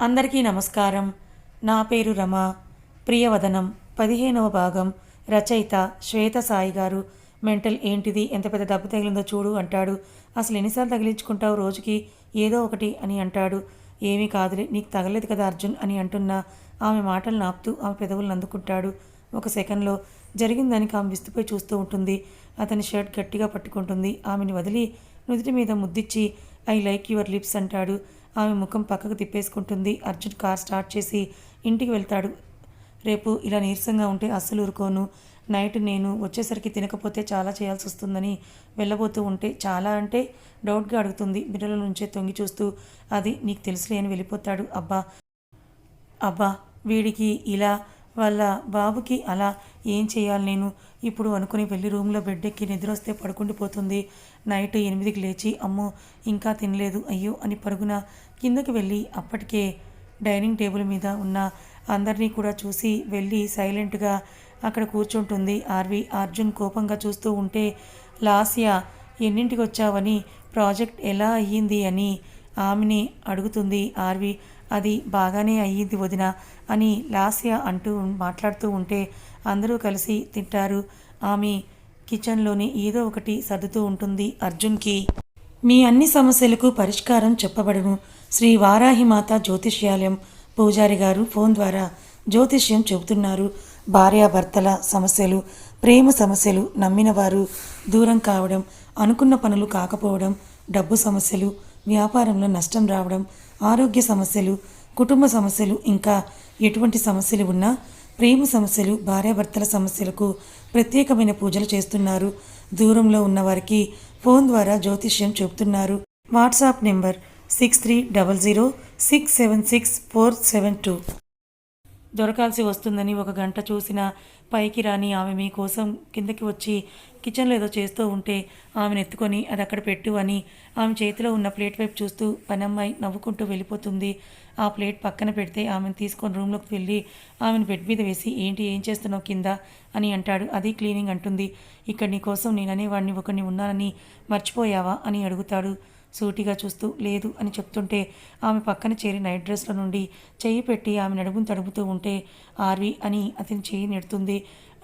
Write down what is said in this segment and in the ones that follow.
అందరికీ నమస్కారం. నా పేరు రమ. ప్రియవదనం పదిహేనవ భాగం. రచయిత శ్వేత సాయి గారు మెంటల్ ఏంటిది ఎంత పెద్ద దెబ్బ తగిలిందో చూడు అంటాడు. అసలు ఎన్నిసార్లు తగిలించుకుంటావు రోజుకి? ఏదో ఒకటి అని అంటాడు. ఏమీ కాదులే నీకు తగలేదు కదా అర్జున్ అని అంటున్నా. ఆమె మాటలు నాపుతూ ఆమె పెదవులను అందుకుంటాడు. ఒక సెకండ్లో జరిగిందానికి ఆమె విస్తుపోయి చూస్తూ ఉంటుంది. అతని షర్ట్ గట్టిగా పట్టుకుంటుంది. ఆమెని వదిలి నుదుటి మీద ముద్దిచ్చి ఐ లైక్ యువర్ లిప్స్ అంటాడు. ఆమె ముఖం పక్కకు తిప్పేసుకుంటుంది. అర్జున్ కార్ స్టార్ట్ చేసి ఇంటికి వెళ్తాడు. రేపు ఇలా నీరసంగా ఉంటే అస్సలు ఊరుకోను. నైట్ నేను వచ్చేసరికి తినకపోతే చాలా చేయాల్సి వస్తుందని వెళ్ళబోతూ ఉంటే చాలా అంటే డౌట్గా అడుగుతుంది. బిడ్డల నుంచే తొంగి చూస్తూ అది నీకు తెలుసులే అని వెళ్ళిపోతాడు. అబ్బా అబ్బా వీడికి ఇలా వాళ్ళ బాబుకి అలా ఏం చేయాలి నేను? ఇప్పుడు అనుకుని వెళ్ళి రూమ్లో బెడ్ ఎక్కి నిద్ర వస్తే పడుకుండిపోతుంది నైట్ ఎనిమిదికి లేచి అమ్మో ఇంకా తినలేదు అయ్యో అని పరుగున కిందకి వెళ్ళి అప్పటికే డైనింగ్ టేబుల్ మీద ఉన్న అందరినీ కూడా చూసి వెళ్ళి సైలెంట్గా అక్కడ కూర్చుంటుంది ఆర్వి. అర్జున్ కోపంగా చూస్తూ ఉంటే లాస్య ఎన్నింటికి వచ్చావని ప్రాజెక్ట్ ఎలా అయ్యింది అని ఆమెని అడుగుతుంది ఆర్వి. అది బాగానే అయ్యింది వదిన. అని లాస్య అంటూ మాట్లాడుతూ ఉంటే అందరూ కలిసి తింటారు. ఆమె కిచెన్లోని ఏదో ఒకటి సర్దుతూ ఉంటుంది అర్జున్కి. మీ అన్ని సమస్యలకు పరిష్కారం చెప్పబడును. శ్రీ వారాహిమాత జ్యోతిష్యాలయం పూజారి గారు ఫోన్ ద్వారా జ్యోతిష్యం చెబుతున్నారు. భార్యాభర్తల సమస్యలు ప్రేమ సమస్యలు నమ్మినవారు దూరం కావడం అనుకున్న పనులు కాకపోవడం డబ్బు సమస్యలు వ్యాపారంలో నష్టం రావడం ఆరోగ్య సమస్యలు కుటుంబ సమస్యలు ఇంకా ఎటువంటి సమస్యలు ఉన్నా ప్రేమ సమస్యలు భార్యాభర్తల సమస్యలకు ప్రత్యేకమైన పూజలు చేస్తున్నారు. దూరంలో ఉన్నవారికి ఫోన్ ద్వారా జ్యోతిష్యం చెబుతున్నారు. WhatsApp number six three double zero six seven six four seven two దొరకాల్సి వస్తుందని ఒక గంట చూసిన పైకి రాని ఆమె మీకోసం కిందకి వచ్చి కిచెన్లో ఏదో చేస్తూ ఉంటే ఆమెను ఎత్తుకొని అది అక్కడ పెట్టు అని ఆమె చేతిలో ఉన్న ప్లేట్ వైపు చూస్తూ పనమ్మాయి నవ్వుకుంటూ వెళ్ళిపోతుంది. ఆ ప్లేట్ పక్కన పెడితే ఆమెను తీసుకొని రూమ్లోకి వెళ్ళి ఆమెను బెడ్ మీద వేసి ఏంటి ఏం చేస్తున్నావు కింద? అని అంటాడు. అది క్లీనింగ్ అంటుంది. ఇక్కడ నీ కోసం నేను ఒకరిని ఉన్నానని మర్చిపోయావా? అని అడుగుతాడు. సూటిగా చూస్తూ లేదు అని చెప్తుంటే ఆమె పక్కన చేరి నైట్ డ్రెస్లో నుండి చెయ్యి పెట్టి ఆమె నడుమును తడుపుతూ ఉంటే ఆర్వి అని అతని చెయ్యి నెడుతుంది.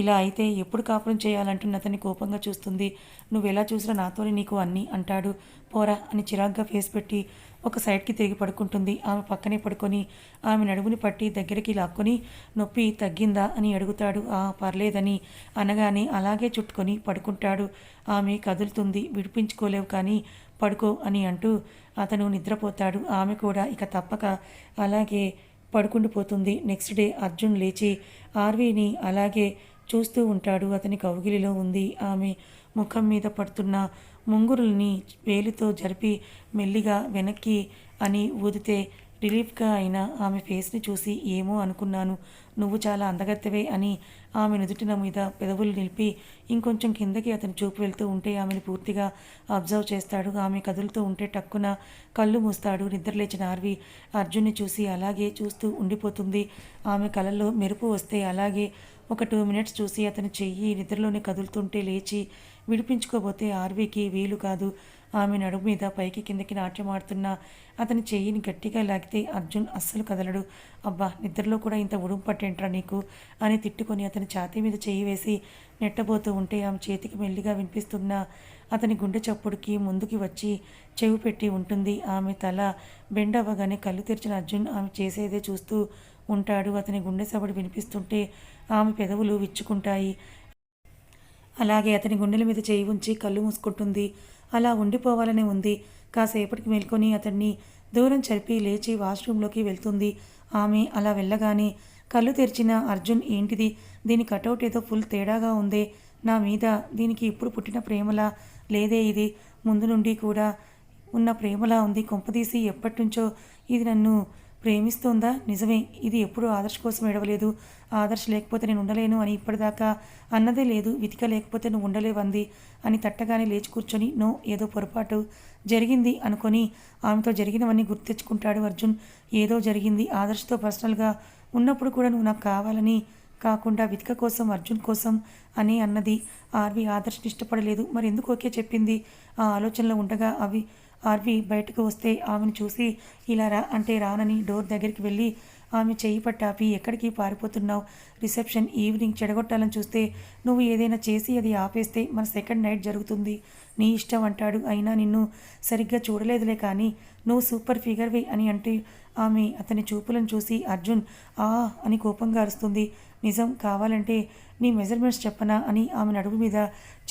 ఇలా అయితే ఎప్పుడు కాపురం చేయాలంటున్న అతన్ని కోపంగా చూస్తుంది. నువ్వు ఎలా చూసినా నాతోనే నీకు అన్నీ అంటాడు. పోరా అని చిరాగ్గా ఫేస్ పెట్టి ఒక సైడ్కి తిరిగి పడుకుంటుంది. ఆమె పక్కనే పడుకొని ఆమె నడుముని పట్టి దగ్గరికి లాక్కొని నొప్పి తగ్గిందా అని అడుగుతాడు. ఆ పర్లేదని అనగానే అలాగే చుట్టుకొని పడుకుంటాడు. ఆమె కదులుతుంది. విడిపించుకోలేవు కానీ పడుకో అని అంటూ అతను నిద్రపోతాడు. ఆమె కూడా ఇక తప్పక అలాగే పడుకుండిపోతుంది. నెక్స్ట్ డే అర్జున్ లేచి ఆర్వీని అలాగే చూస్తూ ఉంటాడు. అతని కౌగిలిలో ఉంది. ఆమె ముఖం మీద పడుతున్న ముంగురుల్ని వేలితో జరిపి మెల్లిగా వెనక్కి అని ఊదితే రిలీఫ్గా అయిన ఆమె ఫేస్ని చూసి ఏమో అనుకున్నాను. నువ్వు చాలా అందగత్తెవే అని ఆమె నుదుటిన మీద పెదవులు నిలిపి ఇంకొంచెం కిందకి అతను చూపు వెళ్తూ ఉంటే ఆమెను పూర్తిగా అబ్జర్వ్ చేస్తాడు. ఆమె కదులుతూ ఉంటే టక్కున కళ్ళు మూస్తాడు. నిద్రలేచిన ఆర్వి అర్జున్ని చూసి అలాగే చూస్తూ ఉండిపోతుంది. ఆమె కళ్ళల్లో మెరుపు వస్తే అలాగే ఒక టూ మినిట్స్ చూసి అతని చెయ్యి నిద్రలోనే కదులుతుంటే లేచి విడిపించుకోబోతే ఆర్వీకి వీలు కాదు. ఆమె నడుము మీద పైకి కిందకి నాట్యమాడుతున్న అతని చెయ్యిని గట్టిగా లాగితే అర్జున్ అస్సలు కదలడు. అబ్బా నిద్రలో కూడా ఇంత ఉడుము పట్టేంట్రా నీకు? అని తిట్టుకొని అతని ఛాతీ మీద చెయ్యి వేసి నెట్టబోతూ ఉంటే ఆమె చేతికి మెల్లిగా వినిపిస్తున్న అతని గుండె చప్పుడుకి ముందుకి వచ్చి చెవి పెట్టి ఉంటుంది. ఆమె తల బెండవ్వగానే కళ్ళు తెరిచిన అర్జున్ ఆమె చేసేదే చూస్తూ ఉంటాడు. అతని గుండె సవడి వినిపిస్తుంటే ఆమె పెదవులు విచ్చుకుంటాయి. అలాగే అతని గుండెల మీద చేయి ఉంచి కళ్ళు మూసుకుంటుంది. అలా ఉండిపోవాలని ఉంది. కాసేపటికి మేల్కొని అతన్ని దూరం జరిపి లేచి వాష్రూంలోకి వెళ్తుంది. ఆమె అలా వెళ్ళగానే కళ్ళు తెరిచిన అర్జున్ ఏంటిది? దీని కటౌట్ ఏదో ఫుల్ తేడాగా ఉందే. నా మీద దీనికి ఇప్పుడు పుట్టిన ప్రేమలా లేదే ఇది. ముందు నుండి కూడా ఉన్న ప్రేమలా ఉంది. కొంపదీసి ఎప్పటి నుంచో ఇది నన్ను ప్రేమిస్తోందా? నిజమే ఇది ఎప్పుడు ఆదర్శ కోసం ఏడవలేదు. ఆదర్శ లేకపోతే నేను ఉండలేను అని ఇప్పటిదాకా అన్నదే లేదు. వితిక లేకపోతే నువ్వు ఉండలేవంది అని తట్టగానే లేచి కూర్చొని నో ఏదో పొరపాటు జరిగింది అనుకొని ఆమెతో జరిగినవన్నీ గుర్తు తెచ్చుకుంటాడు అర్జున్. ఏదో జరిగింది. ఆదర్శతో పర్సనల్గా ఉన్నప్పుడు కూడా నువ్వు నాకు కావాలని కాకుండా వితిక కోసం అర్జున్ కోసం అని అన్నది ఆర్వి ఆదర్శని ఇష్టపడలేదు. మరి ఎందుకు ఓకే చెప్పింది? ఆ ఆలోచనలో ఉండగా అవి ఆర్వి బయటకు వస్తే ఆమెను చూసి ఇలా రా అంటే రానని డోర్ దగ్గరికి వెళ్ళి ఆమె చేయి పట్టాపి ఎక్కడికి పారిపోతున్నావు? రిసెప్షన్ ఈవినింగ్ చెడగొట్టాలని చూస్తే నువ్వు ఏదైనా చేసి అది ఆపేస్తే మన సెకండ్ నైట్ జరుగుతుంది. నీ ఇష్టం అంటాడు. అయినా నిన్ను సరిగ్గా చూడలేదులే కానీ నువ్వు సూపర్ ఫిగర్వి అని అంటే ఆమె అతని చూపులను చూసి అర్జున్ ఆ అని కోపంగా అరుస్తుంది. నిజం కావాలంటే నీ మెజర్మెంట్స్ చెప్పనా? అని ఆమె నడుము మీద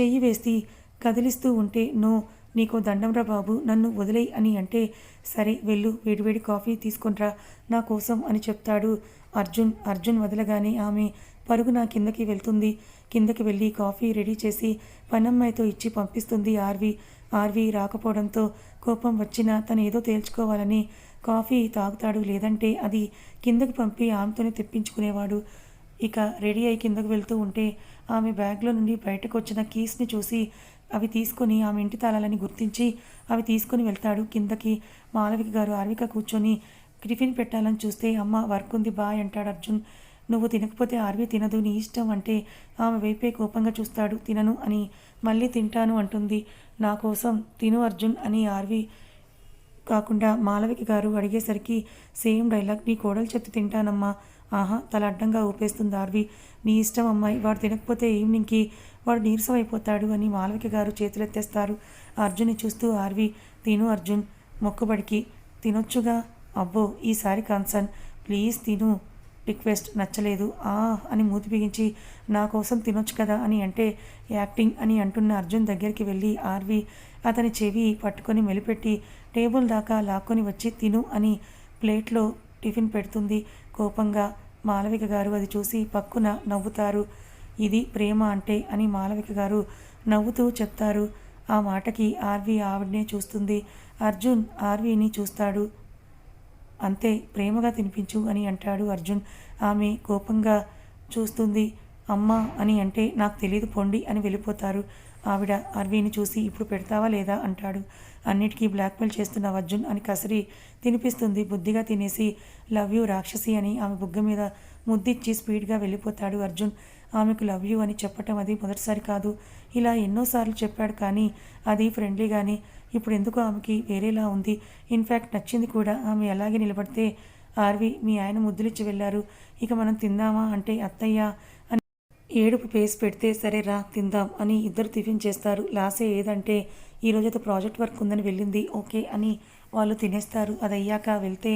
చెయ్యి వేసి కదిలిస్తూ ఉంటే నో నీకో దండంరా బాబు నన్ను వదిలేయ్ అని అంటే సరే వెళ్ళు వేడివేడి కాఫీ తీసుకొనిరా నా కోసం అని చెప్తాడు అర్జున్. అర్జున్ వదలగానే ఆమె పరుగు నా కిందకి వెళ్తుంది. కిందకి వెళ్ళి కాఫీ రెడీ చేసి పనమ్మాయితో ఇచ్చి పంపిస్తుంది ఆర్వి. ఆర్వి రాకపోవడంతో కోపం వచ్చినా తను ఏదో తేల్చుకోవాలని కాఫీ తాగుతాడు. లేదంటే అది కిందకి పంపి ఆమెతోనే తెప్పించుకునేవాడు. ఇక రెడీ అయి కిందకు వెళ్తూ ఉంటే ఆమె బ్యాగ్లో నుండి బయటకు వచ్చిన కీస్ని చూసి అవి తీసుకొని ఆమె ఇంటి తాళాలని గుర్తించి అవి తీసుకొని వెళ్తాడు. కిందకి మాలవిక గారు ఆర్విక కూర్చొని టిఫిన్ పెట్టాలని చూస్తే అమ్మ వర్క్ ఉంది బాయ్ అంటాడు అర్జున్. నువ్వు తినకపోతే ఆర్వి తినదు నీ ఇష్టం అంటే ఆమె వైపే కోపంగా చూస్తాడు. తినను అని మళ్ళీ తింటాను అంటుంది. నా కోసం తిను అర్జున్ అని ఆర్వి కాకుండా మాలవిక గారు అడిగేసరికి సేమ్ డైలాగ్ నీ కోడలు చెప్తే తింటానమ్మా. ఆహా తల అడ్డంగా ఊపేస్తుంది ఆర్వి. నీ ఇష్టం అమ్మాయి వాడు తినకపోతే ఈవినింగ్కి వాడు నీరసం అయిపోతాడు అని మాలవిక గారు చేతులెత్తేస్తారు అర్జున్ని చూస్తూ ఆర్వి. తిను అర్జున్ మొక్కుబడికి తినొచ్చుగా? అబ్బో ఈసారి కన్సర్న్. ప్లీజ్ తిను. రిక్వెస్ట్ నచ్చలేదు. ఆ అని మూతి బిగించి నా కోసం తినొచ్చు కదా అని అంటే యాక్టింగ్ అని అంటున్న అర్జున్ దగ్గరికి వెళ్ళి ఆర్వి అతని చెవి పట్టుకొని మెలిపెట్టి టేబుల్ దాకా లాక్కొని వచ్చి తిను అని ప్లేట్లో టిఫిన్ పెడుతుంది. కోపంగా మాలవిక గారు అది చూసి పక్కున నవ్వుతారు. ఇది ప్రేమ అంటే అని మాలవిక గారు నవ్వుతూ చెప్తారు. ఆ మాటకి ఆర్వి ఆవిడనే చూస్తుంది. అర్జున్ ఆర్వీని చూస్తాడు. అంతే ప్రేమగా తినిపించు అని అంటాడు అర్జున్. ఆమె కోపంగా చూస్తుంది. అమ్మ అని అంటే నాకు తెలియదు పొండి అని వెళ్ళిపోతారు. ఆవిడ అర్వీని చూసి ఇప్పుడు పెడతావా లేదా? అంటాడు. అన్నిటికీ బ్లాక్మెయిల్ చేస్తున్న అర్జున్ అని కసరి తినిపిస్తుంది. బుద్ధిగా తినేసి లవ్ యూ రాక్షసి అని ఆమె బుగ్గ మీద ముద్దిచ్చి స్పీడ్గా వెళ్ళిపోతాడు అర్జున్. ఆమెకు లవ్ యూ అని చెప్పటం అది మొదటిసారి కాదు. ఇలా ఎన్నోసార్లు చెప్పాడు కానీ అది ఫ్రెండ్లీ కానీ ఇప్పుడు ఎందుకో ఆమెకి వేరేలా ఉంది? ఇన్ఫ్యాక్ట్ నచ్చింది కూడా ఆమె అలాగే నిలబడితే ఆర్వి మీ ఆయన ముద్దులిచ్చి వెళ్ళారు. ఇక మనం తిందామా? అంటే అత్తయ్య అని ఏడుపు పేసి పెడితే సరే రా తిందాం అని ఇద్దరు టిఫిన్ చేస్తారు. లాసే ఏదంటే ఈరోజైతే ప్రాజెక్ట్ వర్క్ ఉందని వెళ్ళింది. ఓకే అని వాళ్ళు తినేస్తారు. అది అయ్యాక వెళ్తే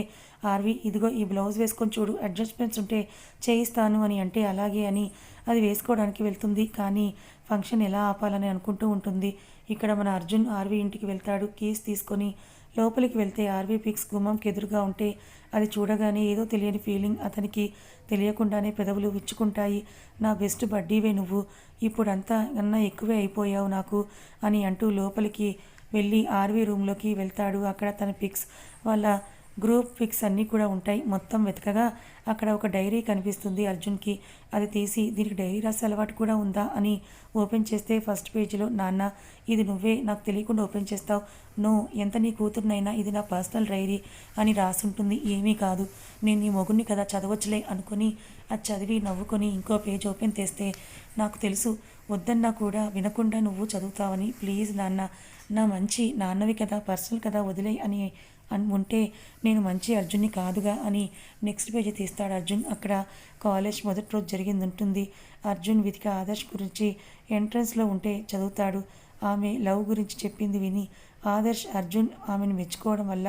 ఆర్వి ఇదిగో ఈ బ్లౌజ్ వేసుకొని చూడు అడ్జస్ట్మెంట్స్ ఉంటే చేయిస్తాను అని అంటే అలాగే అని అది వేసుకోవడానికి వెళ్తుంది. కానీ ఫంక్షన్ ఎలా ఆపాలని అనుకుంటూ ఉంటుంది. ఇక్కడ మన అర్జున్ ఆర్వి ఇంటికి వెళ్తాడు. కీస్ తీసుకొని లోపలికి వెళ్తే ఆర్వి పిక్స్ గుమ్మంకి ఎదురుగా ఉంటే అది చూడగానే ఏదో తెలియని ఫీలింగ్ అతనికి తెలియకుండానే పెదవులు విచ్చుకుంటాయి. నా బెస్ట్ బడ్డీవే నువ్వు. ఇప్పుడంతా కన్నా ఎక్కువే అయిపోయావు నాకు అని అంటూ లోపలికి వెళ్ళి ఆర్వీ రూమ్లోకి వెళ్తాడు. అక్కడ తన పిక్స్ వాళ్ళ గ్రూప్ పిక్స్ అన్నీ కూడా ఉంటాయి. మొత్తం వెతకగా అక్కడ ఒక డైరీ కనిపిస్తుంది అర్జున్కి. అది తీసి దీనికి డైరీ రాసే అలవాటు కూడా ఉందా? అని ఓపెన్ చేస్తే ఫస్ట్ పేజీలో నాన్న ఇది నువ్వే. నాకు తెలియకుండా ఓపెన్ చేస్తావు. నో ఎంత నీ కూతురునైనా ఇది నా పర్సనల్ డైరీ అని రాసుంటుంది. ఏమీ కాదు. నేను నీ మొగుడిని కదా చదవచ్చులే అనుకుని అది చదివి నవ్వుకొని ఇంకో పేజ్ ఓపెన్ చేస్తే నాకు తెలుసు. వద్దన్నా కూడా వినకుండా నువ్వు చదువుతావని. ప్లీజ్ నాన్న నా మంచి నాన్నవి కదా పర్సనల్ కదా వదిలే అని అని ఉంటే నేను మంచి అర్జున్ని కాదుగా అని నెక్స్ట్ పేజీ తీస్తాడు అర్జున్. అక్కడ కాలేజ్ మొదటి రోజు జరిగింది ఉంటుంది అర్జున్ విధిక ఆదర్శ్ గురించి ఎంట్రన్స్లో ఉంటే చదువుతాడు. ఆమె లవ్ గురించి చెప్పింది విని ఆదర్శ్ అర్జున్ ఆమెను మెచ్చుకోవడం వల్ల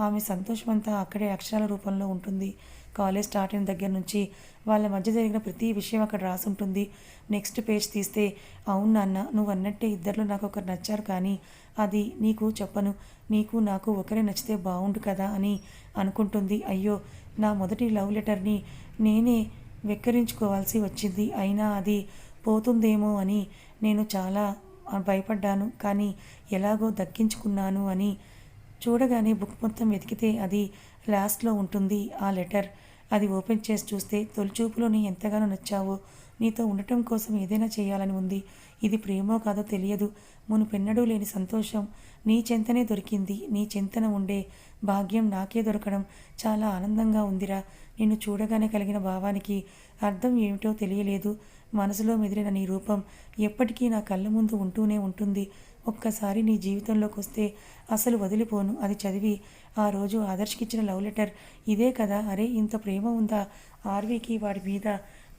ఆమె సంతోషమంతా అక్కడే అక్షరాల రూపంలో ఉంటుంది. కాలేజ్ స్టార్ట్ అయిన దగ్గర నుంచి వాళ్ళ మధ్య జరిగిన ప్రతి విషయం అక్కడ రాసి ఉంటుంది నెక్స్ట్ పేజ్ తీస్తే అవును నాన్న నువ్వు అన్నట్టే ఇద్దరిలో నాకు ఒకరు నచ్చారు కానీ అది నీకు చెప్పను. నీకు నాకు ఒకరే నచ్చితే బాగుండు కదా అని అనుకుంటుంది. అయ్యో నా మొదటి లవ్ లెటర్ని నేనే వెక్కరించుకోవాల్సి వచ్చింది. అయినా అది పోతుందేమో అని నేను చాలా భయపడ్డాను. కానీ ఎలాగో దక్కించుకున్నాను అని చూడగానే బుక్ మొత్తం వెతికితే అది లాస్ట్లో ఉంటుంది ఆ లెటర్. అది ఓపెన్ చేసి చూస్తే తొలిచూపులో నీ ఎంతగానో నచ్చావో. నీతో ఉండటం కోసం ఏదైనా చేయాలని ఉంది. ఇది ప్రేమో కాదో తెలియదు. మునుపెన్నడూ లేని సంతోషం. నీ చెంతనే దొరికింది. నీ చెంతన ఉండే భాగ్యం నాకే దొరకడం చాలా ఆనందంగా ఉందిరా. నిన్ను చూడగానే కలిగిన భావానికి అర్థం ఏమిటో తెలియలేదు. మనసులో మెదిలిన నీ రూపం ఎప్పటికీ నా కళ్ళ ముందు ఉంటూనే ఉంటుంది. ఒక్కసారి నీ జీవితంలోకి వస్తే అసలు వదిలిపోను. అది చదివి ఆ రోజు ఆదర్శ్కి ఇచ్చిన లవ్ లెటర్. ఇదే కదా అరే ఇంత ప్రేమ ఉందా? ఆర్వీకి వాడి మీద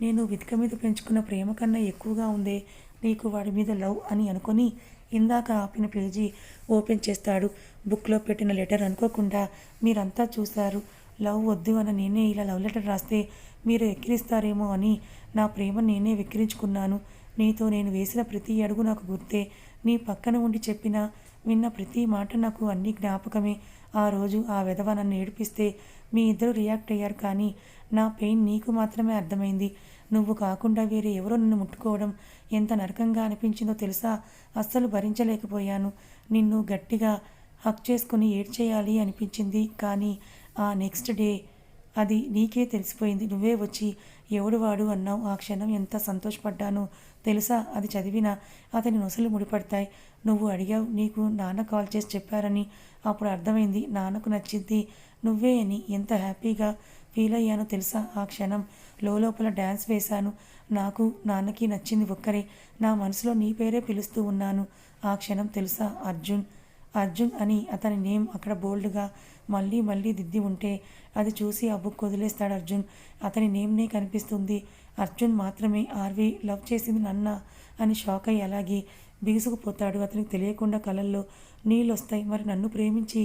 నేను వితిక మీద పెంచుకున్న ప్రేమ కన్నా ఎక్కువగా ఉందే. నీకు వాడి మీద లవ్ అని అనుకొని ఇందాక ఆపిన పేజీ ఓపెన్ చేస్తాడు. బుక్లో పెట్టిన లెటర్ అనుకోకుండా మీరంతా చూశారు. లవ్ వద్దు అని నేనే ఇలా లవ్ లెటర్ రాస్తే మీరు ఎక్కిరిస్తారేమో అని నా ప్రేమ నేనే వెక్కిరించుకున్నాను. నీతో నేను వేసిన ప్రతి అడుగు నాకు గుర్తే. నీ పక్కన ఉండి చెప్పిన విన్న ప్రతి మాట నాకు అన్ని జ్ఞాపకమే. ఆ రోజు ఆ విధవ నన్ను ఏడిపిస్తే మీ ఇద్దరు రియాక్ట్ అయ్యారు కానీ నా పెయిన్ నీకు మాత్రమే అర్థమైంది. నువ్వు కాకుండా వేరే ఎవరో నన్ను ముట్టుకోవడం ఎంత నరకంగా అనిపించిందో తెలుసా? అస్సలు భరించలేకపోయాను. నిన్ను గట్టిగా హక్ చేసుకుని ఏడ్చేయాలి అనిపించింది కానీ ఆ నెక్స్ట్ డే అది నీకే తెలిసిపోయింది. నువ్వే వచ్చి ఎవడు వాడు అన్నావు. ఆ క్షణం ఎంత సంతోషపడ్డానో తెలుసా? అది చదివిన అతని నొసలు ముడిపడతాయి. నువ్వు అడిగావు నీకు నాన్న కాల్ చేసి చెప్పారని. అప్పుడు అర్థమైంది నాన్నకు నచ్చింది నువ్వే అని. ఎంత హ్యాపీగా ఫీల్ అయ్యానో తెలుసా? ఆ క్షణం లోపల డ్యాన్స్ వేశాను. నాకు నాన్నకి నచ్చింది ఒక్కరే. నా మనసులో నీ పేరే పిలుస్తూ ఉన్నాను. ఆ క్షణం తెలుసా? అర్జున్ అర్జున్ అని అతని నేమ్ అక్కడ బోల్డ్గా మళ్ళీ మళ్ళీ దిద్ది ఉంటే అది చూసి ఆ బుక్ వదిలేస్తాడు అర్జున్. అతని నేమ్నే కనిపిస్తుంది. అర్జున్ మాత్రమే ఆర్వి లవ్ చేసింది నన్న అని షాక్ అయ్యి అలాగే బిగుసుకుపోతాడు. అతనికి తెలియకుండా కలల్లో నీళ్ళు వస్తాయి మరి నన్ను ప్రేమించి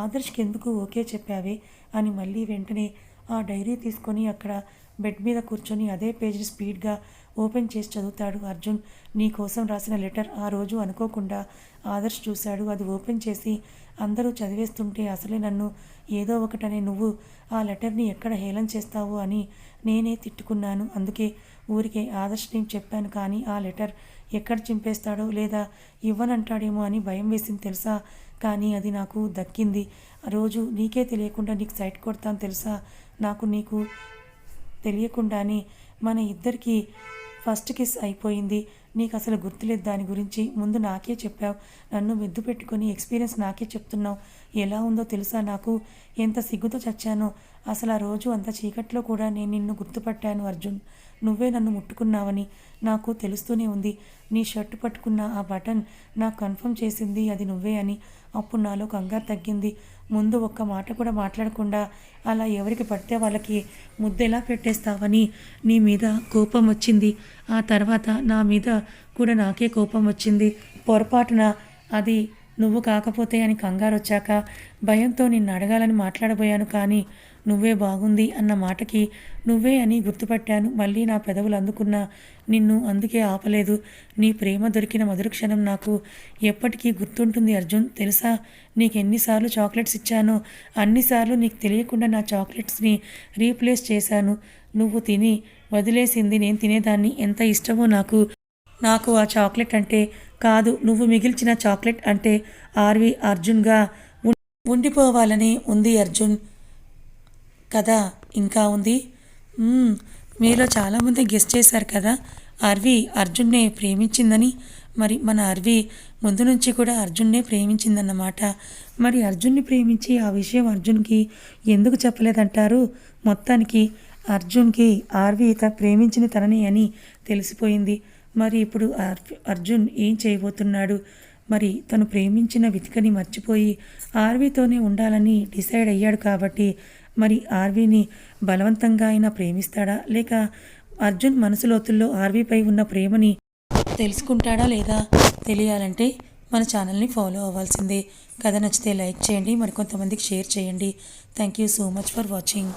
ఆదర్శ్కి ఎందుకు ఓకే చెప్పావే అని మళ్ళీ వెంటనే ఆ డైరీ తీసుకొని అక్కడ బెడ్ మీద కూర్చొని అదే పేజీ స్పీడ్గా ఓపెన్ చేసి చదువుతాడు. అర్జున్ నీ కోసం రాసిన లెటర్ ఆ రోజు అనుకోకుండా ఆదర్శ్ చూశాడు. అది ఓపెన్ చేసి అందరూ చదివేస్తుంటే అసలే నన్ను ఏదో ఒకటనే నువ్వు ఆ లెటర్ని ఎక్కడ హేళన చేస్తావు అని నేనే తిట్టుకున్నాను. అందుకే ఊరికే ఆదర్శ్ నేను చెప్పాను. కానీ ఆ లెటర్ ఎక్కడ చింపేస్తాడో లేదా ఇవ్వనంటాడేమో అని భయం వేసింది తెలుసా? కానీ అది నాకు దక్కింది. రోజు నీకే తెలియకుండా నీకు సైట్ కొడతాను తెలుసా? నాకు నీకు తెలియకుండానే మన ఇద్దరికీ ఫస్ట్ కిస్ అయిపోయింది. నీకు అసలు గుర్తులేదు దాని గురించి. ముందు నాకే చెప్పావు. నన్ను మెద్దు పెట్టుకొని ఎక్స్పీరియన్స్ నాకే చెప్తున్నావు. ఎలా ఉందో తెలుసా నాకు? ఎంత సిగ్గుతో చచ్చానో. అసలు ఆ రోజు అంత చీకట్లో కూడా నేను నిన్ను గుర్తుపట్టాను అర్జున్. నువ్వే నన్ను ముట్టుకున్నావని నాకు తెలుస్తూనే ఉంది. నీ షర్ట్ పట్టుకున్న ఆ బటన్ నాకు కన్ఫర్మ్ చేసింది అది నువ్వే అని. అప్పుడు నాలో కంగారు తగ్గింది. ముందు ఒక్క మాట కూడా మాట్లాడకుండా అలా ఎవరికి పడితే వాళ్ళకి ముద్దెలా పెట్టేస్తావని నీ మీద కోపం వచ్చింది. ఆ తర్వాత నా మీద కూడా నాకే కోపం వచ్చింది. పొరపాటున అది నువ్వు కాకపోతే అని కంగారు వచ్చాక భయంతో నిన్ను అడగాలని మాట్లాడబోయాను కానీ నువ్వే బాగుంది అన్న మాటకి నువ్వే అని గుర్తుపట్టాను. మళ్ళీ నా పెదవులు అందుకున్న నిన్ను అందుకే ఆపలేదు. నీ ప్రేమ దొరికిన మధుర క్షణం నాకు ఎప్పటికీ గుర్తుంటుంది అర్జున్. తెలుసా? నీకు ఎన్నిసార్లు చాక్లెట్స్ ఇచ్చానో అన్నిసార్లు నీకు తెలియకుండా నా చాక్లెట్స్ని రీప్లేస్ చేశాను. నువ్వు తిని వదిలేసింది నేను తినేదాన్ని. ఎంత ఇష్టమో నాకు. నాకు ఆ చాక్లెట్ అంటే కాదు నువ్వు మిగిల్చిన చాక్లెట్ అంటే ఆర్వి అర్జున్గా ఉండిపోవాలని ఉంది అర్జున్. కదా ఇంకా ఉంది? మీలో చాలామంది గెస్ట్ చేశారు కదా. అర్వి అర్జున్నే ప్రేమించిందని. మరి మన అర్వి ముందు నుంచి కూడా అర్జున్నే ప్రేమించిందన్నమాట. మరి అర్జున్ని ప్రేమించి ఆ విషయం అర్జున్కి ఎందుకు చెప్పలేదంటారు? మొత్తానికి అర్జున్కి ఆర్వి ప్రేమించిన తనని అని తెలిసిపోయింది. మరి ఇప్పుడు అర్జున్ ఏం చేయబోతున్నాడు? మరి తను ప్రేమించిన వితికని మర్చిపోయి ఆర్వీతోనే ఉండాలని డిసైడ్ అయ్యాడు కాబట్టి మరి ఆర్వీని బలవంతంగా అయినా ప్రేమిస్తాడా? లేక అర్జున్ మనసు లోతుల్లో ఆర్వీపై ఉన్న ప్రేమని తెలుసుకుంటాడా లేదా తెలియాలంటే మన ఛానల్ని ఫాలో అవ్వాల్సిందే. కథ నచ్చితే లైక్ చేయండి మరికొంతమందికి షేర్ చేయండి. Thank you so much for watching.